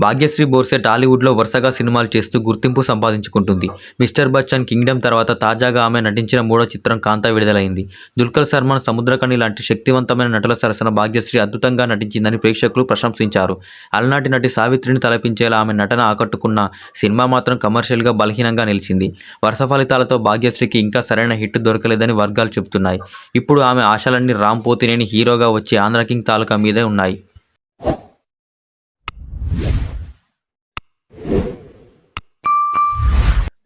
భాగ్యశ్రీ బోర్సే టాలీవుడ్లో వరుసగా సినిమాలు చేస్తూ గుర్తింపు సంపాదించుకుంటుంది. మిస్టర్ బచ్చన్ కింగ్డమ్ తర్వాత తాజాగా ఆమె నటించిన మూడో చిత్రం కాంతా విడుదలైంది. దుల్కర్ సల్మాన్ సముద్రకణి లాంటి శక్తివంతమైన నటుల సరసన భాగ్యశ్రీ అద్భుతంగా నటించిందని ప్రేక్షకులు ప్రశంసించారు. అలనాటి నటి సావిత్రిని తలపించేలా ఆమె నటన ఆకట్టుకున్న సినిమా మాత్రం కమర్షియల్గా బలహీనంగా నిలిచింది. వరుస ఫలితాలతో భాగ్యశ్రీకి ఇంకా సరైన హిట్ దొరకలేదని వర్గాలు చెబుతున్నాయి. ఇప్పుడు ఆమె ఆశలన్నీ రామ్ పోతినేని హీరోగా వచ్చి ఆంధ్ర కింగ్ తాలూకా మీదే ఉన్నాయి.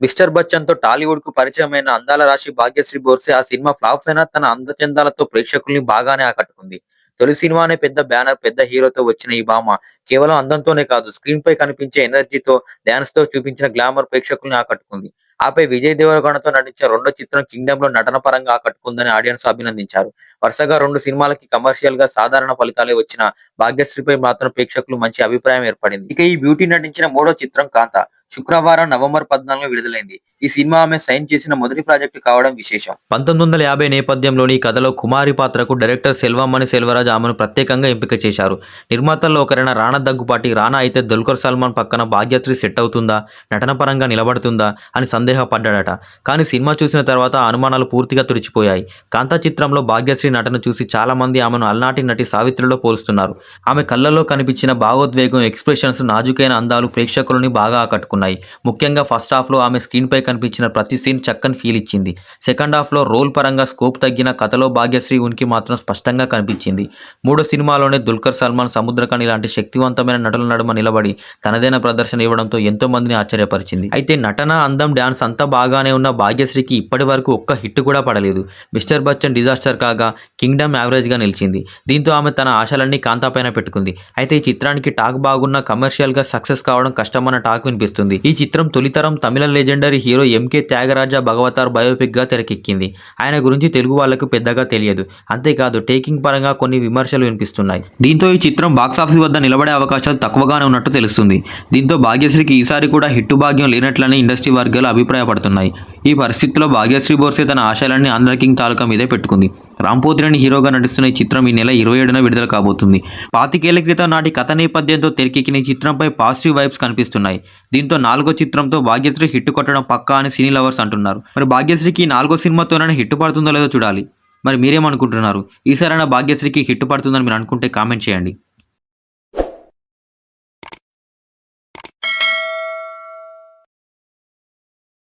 మిస్టర్ బచ్చన్తో టాలీవుడ్కు పరిచయమైన అందాల రాశి భాగ్యశ్రీ బోర్సే ఆ సినిమా ఫ్లాప్ అయినా తన అందచందాలతో ప్రేక్షకుల్ని బాగానే ఆకట్టుకుంది. తొలి సినిమానే పెద్ద బ్యానర్ పెద్ద హీరోతో వచ్చిన ఈ భామ కేవలం అందంతోనే కాదు స్క్రీన్ పై కనిపించే ఎనర్జీతో డాన్స్తో చూపించిన గ్లామర్ ప్రేక్షకుల్ని ఆకట్టుకుంది. ఆపై విజయ్ దేవరకొండతో నటించిన రెండో చిత్రం కింగ్డమ్లో నటన పరంగా ఆకట్టుకుందని ఆడియన్స్ అభినందించారు. వరుసగా రెండు సినిమాలకి కమర్షియల్గా సాధారణ ఫలితాలే వచ్చిన భాగ్యశ్రీపై మాత్రం ప్రేక్షకులు మంచి అభిప్రాయం ఏర్పడింది. ఇక ఈ బ్యూటీ నటించిన మూడో చిత్రం కాంత శుక్రవారం నవంబర్ పద్నాలుగు విడుదలైంది. ఈ సినిమా ఆమె సైన్ చేసిన మొదటి ప్రాజెక్టు కావడం విశేషం. పంతొమ్మిది వందల యాభై నేపథ్యంలోని కథలో కుమారి పాత్రకు డైరెక్టర్ సెల్వమణి సెల్వరాజ్ ఆమెను ప్రత్యేకంగా ఎంపిక చేశారు. నిర్మాతల్లో ఒకరైన రాణా దగ్గుపాటి రాణా అయితే దుల్కర్ సల్మాన్ పక్కన భాగ్యశ్రీ సెట్ అవుతుందా నటన పరంగా నిలబడుతుందా అని సందేహపడ్డాడట. కానీ సినిమా చూసిన తర్వాత అనుమానాలు పూర్తిగా తుడిచిపోయాయి. కాంతా చిత్రంలో భాగ్యశ్రీ నటన చూసి చాలామంది ఆమెను అల్నాటి నటి సావిత్రిలో పోలుస్తున్నారు. ఆమె కళ్ళల్లో కనిపించిన భావోద్వేగం ఎక్స్ప్రెషన్స్ నాజుకైన అందాలు ప్రేక్షకులని బాగా ఆకట్టుకున్నాయి. ముఖ్యంగా ఫస్ట్ హాఫ్లో ఆమె స్క్రీన్పై కనిపించిన ప్రతి సీన్ చక్కని ఫీల్ ఇచ్చింది. సెకండ్ హాఫ్లో రోల్ పరంగా స్కోప్ తగ్గిన కథలో భాగ్యశ్రీ ఉనికి మాత్రం స్పష్టంగా కనిపించింది. మూడో సినిమాలోనే దుల్కర్ సల్మాన్ సముద్రకని లాంటి శక్తివంతమైన నటుల నడుమ నిలబడి తనదైన ప్రదర్శన ఇవ్వడంతో ఎంతో మందిని ఆశ్చర్యపరిచింది. అయితే నటన అందం డాన్స్ అంతా బాగానే ఉన్న భాగ్యశ్రీకి ఇప్పటి వరకు ఒక్క హిట్ కూడా పడలేదు. మిస్టర్ బచ్చన్ డిజాస్టర్ కాగా కింగ్డమ్ యావరేజ్గా నిలిచింది. దీంతో ఆమె తన ఆశలన్నీ కాంతాపైన పెట్టుకుంది. అయితే ఈ చిత్రానికి టాక్ బాగున్న కమర్షియల్గా సక్సెస్ కావడం కష్టమన్న టాక్ వినిపిస్తుంది. ఈ చిత్రం తొలితరం Tamil legendary hero MK Thyagaraja Bhagavathar బయోపిక్గా తెరకెక్కింది. ఆయన గురించి తెలుగు వాళ్ళకు పెద్దగా తెలియదు. అంతేకాదు టేకింగ్ పరంగా కొన్ని విమర్శలు వినిపిస్తున్నాయి. దీంతో ఈ చిత్రం బాక్సాఫీస్ వద్ద నిలబడే అవకాశాలు తక్కువగానే ఉన్నట్టు తెలుస్తుంది. దీంతో భాగ్యశ్రీకి ఈసారి కూడా హిట్టు భాగ్యం లేనట్లని ఇండస్ట్రీ వర్గాలు అభిప్రాయపడుతున్నాయి. ఈ పరిస్థితిలో భాగ్యశ్రీ బోర్సే తన ఆశలన్నీ ఆంధ్ర కింగ్ తాలూకా మీదే పెట్టుకుంది. రాంపోతిరేని హీరోగా నటిస్తున్న ఈ చిత్రం ఈ నెల ఇరవై ఏడున విడుదల కాబోతుంది. పాతికేళ్ళ క్రితం నాటి కథ నేపథ్యంతో తెరకెక్కిన ఈ చిత్రంపై పాజిటివ్ వైబ్స్ కనిపిస్తున్నాయి. దీంతో నాలుగో చిత్రంతో భాగ్యశ్రీ హిట్ కొట్టడం పక్కా అని సినీ లవర్స్ అంటున్నారు. మరి భాగ్యశ్రీకి ఈ నాలుగో సినిమాతోనైనా హిట్ పడుతుందో లేదో చూడాలి. మరి మీరేమనుకుంటున్నారు? ఈసారైనా భాగ్యశ్రీకి హిట్ పడుతుందని మీరు అనుకుంటే కామెంట్ చేయండి.